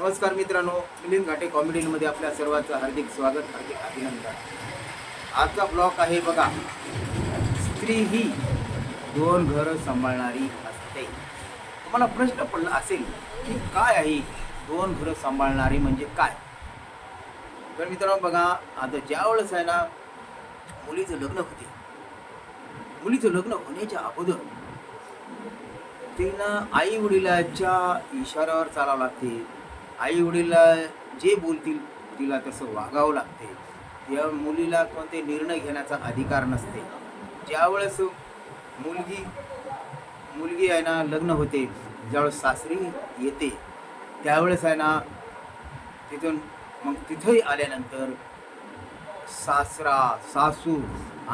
नमस्कार मित्रांनो मिलिंद घाटे कॉमेडीमध्ये आपल्या सर्वांचं हार्दिक स्वागत हार्दिक अभिनंदन. आजचा ब्लॉग आहे बघा स्त्री ही दोन घरं सांभाळणारी असते. तुम्हाला प्रश्न पडला असेल की काय आहे दोन घरं सांभाळणारी म्हणजे काय? तर मित्रांनो बघा आता ज्या वेळेस आहे ना मुलीचं लग्न होते. मुलीचं लग्न होण्याच्या अगोदर तिला आई वडिलाच्या इशाऱ्यावर चालावं लागते. आई वडीला जे बोलतील तिला तसं वागावं लागते. या मुलीला कोणते निर्णय घेण्याचा अधिकार नसते. ज्यावेळेस मुलगी मुलगी आहे ना लग्न होते ज्यावेळेस सासरी येते त्यावेळेस आहे ना तिथून मग तिथंही आल्यानंतर सासरा सासू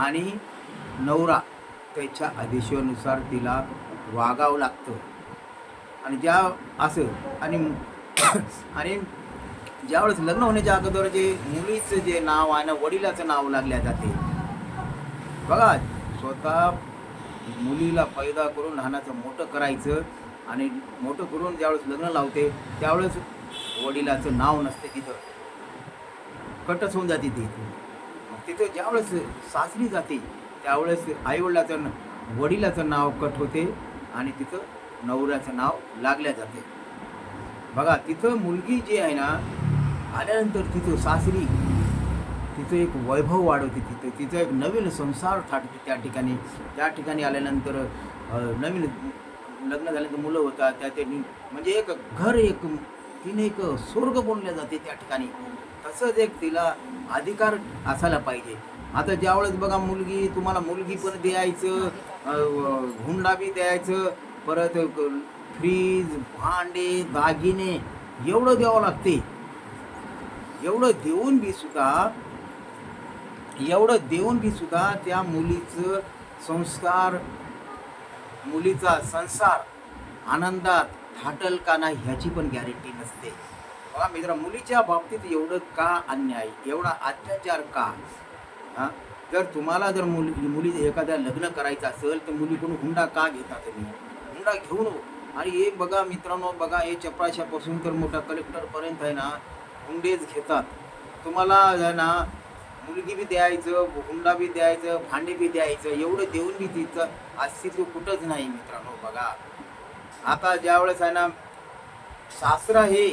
आणि नवरा त्याच्या आदेशानुसार तिला वागावं लागतं. आणि ज्या असं आणि आणि ज्यावेळेस लग्न होण्याच्या अगोदर जे मुलीचं जे नाव आहे ना वडिलाचं नाव लागल्या जाते. बघा स्वतः मुलीला पैदा करून लहानाचं मोठं करायचं आणि मोठं करून ज्यावेळेस लग्न लावते त्यावेळेस वडिलाचं नाव नसते तिथं. कटच होऊन जाते ती मग तिथं ज्यावेळेस सासरी जाते त्यावेळेस आईवडिलाचं वडिलाचं नाव कट होते आणि तिथं नवऱ्याचं नाव लागल्या जाते. बघा तिथं मुलगी जी आहे ना आल्यानंतर तिथं सासरी तिथं एक वैभव वाढवते तिथं. तिथं एक नवीन संसार थाटते त्या ठिकाणी त्या ठिकाणी आल्यानंतर नवीन लग्न झाल्यानंतर मुलं होतात त्या ते म्हणजे एक घर एक तिने एक स्वर्ग बोलले जाते त्या ठिकाणी. तसंच एक तिला अधिकार असायला पाहिजे. आता ज्यावेळेस बघा मुलगी तुम्हाला मुलगी पण द्यायचं हुंडा बी द्यायचं परत फ्रीज भांडे दागिने एवढं द्यावं लागते. एवढं देऊन बी सुद्धा एवढं देऊन बी सुद्धा त्या मुलीचं संस्कार मुलीचा संसार आनंदात थाटल का नाही ह्याची पण गॅरंटी नसते. बघा मित्र मुलीच्या बाबतीत एवढं का अन्याय एवढा अत्याचार का? हां? जर तुम्हाला जर मुली मुली एखाद्या लग्न करायचं असेल तर मुलीकडून हुंडा का घेता तुम्ही? हुंडा घेऊ नको आणि हे बघा मित्रांनो बघा हे चपराशापासून तर मोठा कलेक्टरपर्यंत आहे ना हुंडेच घेतात. तुम्हाला आहे ना मुलगी बी द्यायचं हुंडा बी द्यायचं भांडे बी द्यायचं एवढं देऊन बी तिचं अस्तित्व कुठंच नाही मित्रांनो बघा. आता ज्यावेळेस आहे ना सासरा हे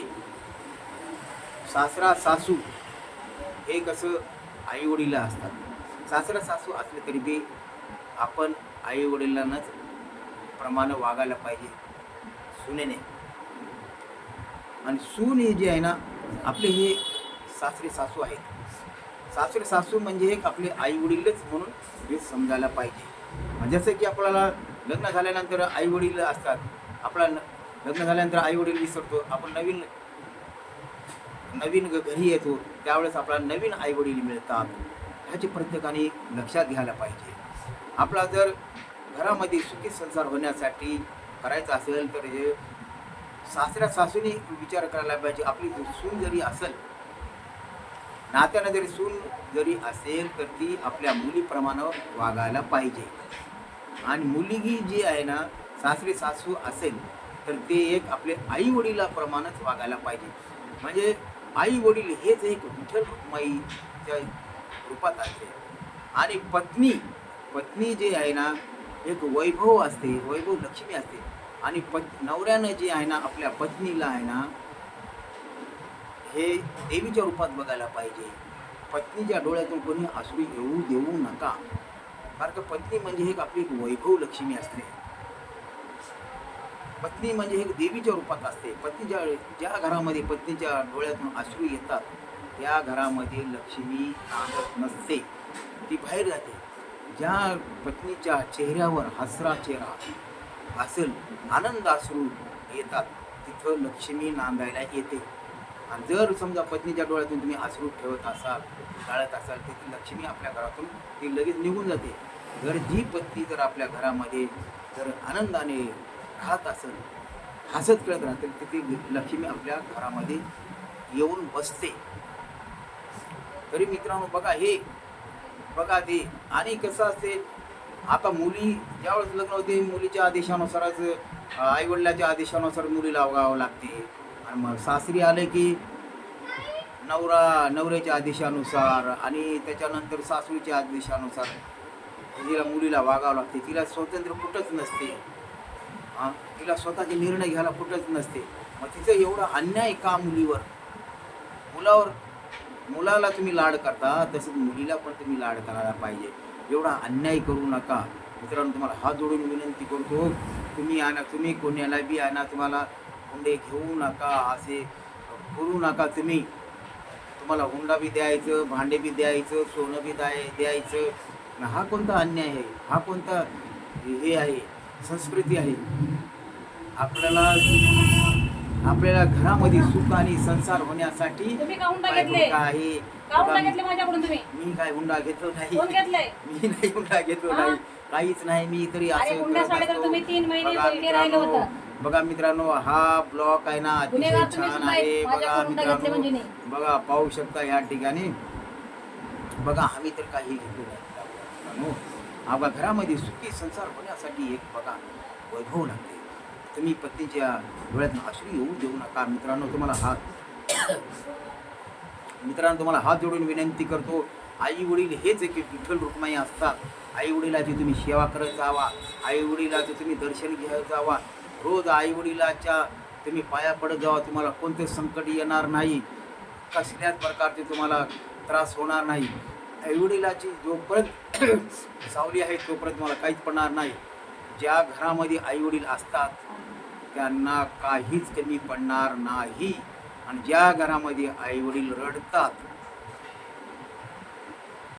सासरा सासू हे कसं आई वडील असतात. सासरा सासू असले तरी बी आपण आई वडिलांनाच प्रमाणे वागायला पाहिजे. सुनेने. आणि सून हे जे आहे ना आपले हे सासरे सासू आहेत. सासरे सासू म्हणजे एक आपले आई वडीलच म्हणून हे समजायला पाहिजे. म्हणजे जसं की आपल्याला लग्न झाल्यानंतर आई वडील असतात. आपला न- लग्न झाल्यानंतर आई वडील विसरतो. आपण नवीन नवीन घरी येतो. त्यावेळेस आपल्याला नवीन आई वडील मिळतात. ह्याची प्रत्येकाने लक्षात घ्यायला पाहिजे. आपला जर घरामध्ये सुखी संसार होण्यासाठी करायचं असेल तर हे सासऱ्या सासूने विचार करायला पाहिजे. आपली सून जरी असेल नात्यानं जरी सून जरी असेल तर ती आपल्या मुलीप्रमाणे वागायला पाहिजे. आणि मुलगी जी आहे ना सासरी सासू असेल तर ते एक आपले आई वडिलाप्रमाणेच वागायला पाहिजे. म्हणजे आई वडील हेच एक विठ्ठल रुक्माईच्या रूपात असते आणि पत्नी पत्नी जी आहे ना एक वैभव असते वैभव लक्ष्मी असते. आणि पत् नवऱ्यानं जे आहे ना आपल्या पत्नीला आहे ना हे देवीच्या रूपात बघायला पाहिजे. पत्नीच्या डोळ्यातून कोणी अश्रू येऊ देऊ नका. कारण का पत्नी म्हणजे एक आपली एक वैभव लक्ष्मी असते. पत्नी म्हणजे एक देवीच्या रूपात असते. पत्नीच्या ज्या घरामध्ये पत्नीच्या डोळ्यातून अश्रू येतात त्या घरामध्ये लक्ष्मी नांदत नसते. ती बाहेर जाते. ज्या पत्नीच्या चेहऱ्यावर हसरा चेहरा असेल आनंद असू येतात तिथं लक्ष्मी नांदायला येते. आणि जर समजा पत्नीच्या डोळ्यातून तुम्ही हसरू ठेवत असाल टाळत असाल तर लक्ष्मी आपल्या घरातून ती लगेच निघून जाते. जर जी पत्नी जर आपल्या घरामध्ये जर आनंदाने राहत असेल हसत खेळत राहते तिथे लक्ष्मी आपल्या घरामध्ये येऊन बसते. तरी मित्रांनो बघा हे बघा ते. आणि कसं असते आता मुली ज्यावेळेस लग्न होते मुलीच्या आदेशानुसारच आई वडिलाच्या आदेशानुसार मुलीला वागावं लागते. आणि मग सासरी आले की नवरा नवऱ्याच्या आदेशानुसार आणि त्याच्यानंतर सासूच्या आदेशानुसार तिला मुलीला वागावं लागते. तिला स्वातंत्र्य कुठंच नसते. हां तिला स्वतःचे निर्णय घ्यायला कुठंच नसते. मग तिचं एवढा अन्याय का मुलीवर? मुलावर मुलाला तुम्ही लाड करता तसंच मुलीला पण तुम्ही लाड करायला पाहिजे. एवढा अन्याय करू नका. मित्रांनो तुम्हाला हात जोडून विनंती करतो तुम्ही आणा तुम्ही कोणाला बी आणा तुम्हाला हुंडे घेऊ नका असे करू नका तुम्ही. तुम्हाला हुंडा बी द्यायचं भांडे बी द्यायचं सोनं बी द्याय द्यायचं. हा कोणता अन्याय आहे? हा कोणता हे आहे? संस्कृती आहे. आपल्याला आपल्याला घरामध्ये सुख आणि संसार होण्यासाठी तुम्ही का हुंडा काय घेतले आहे का हुंडा बघा, घेतले माझ्याकडून तुम्ही मी काय हुंडा घेतलो नाही कोण घेतलंय मी नाही हुंडा घेतलो हा? नाही काहीच नाही मी तरी अरे असं करत तर असतो. तुम्ही तीन महिने बघा राहिलं मित्रांनो, होतं. बघा मित्रांनो हा ब्लॉक आहे ना अतिशय गुन्हेगार तुम्ही छान सुद्धा आहे आहे. बघा हुंडा घेतले म्हणजे मित्रांनो बघा पाहू शकता या ठिकाणी बघा आम्ही तर काही घेतलो नाही मित्रांनो. बघा घरामध्ये सुखी संसार होण्यासाठी एक बघा वैभव लागते तुम्ही पत्नीच्या डोळ्यात अश्रू येऊ देऊ नका. मित्रांनो तुम्हाला हात मित्रांनो तुम्हाला हात जोडून विनंती करतो. आई वडील हेच एक विठ्ठल रुक्माई असतात. आई वडिलाची तुम्ही सेवा करत जावा. आई वडिलाचं तुम्ही दर्शन घ्यायला जावा. रोज आई वडिलाच्या तुम्ही पाया पडत जावा. तुम्हाला कोणते संकट येणार नाही. कसल्याच प्रकारचे तुम्हाला त्रास होणार नाही. आई वडिलाची जोपर्यंत सावली आहे तोपर्यंत तुम्हाला काहीच पडणार नाही. ज्या घरामध्ये आई वडील असतात त्यांना काहीच कमी पडणार नाही. आणि ज्या घरामध्ये आईवडील रडतात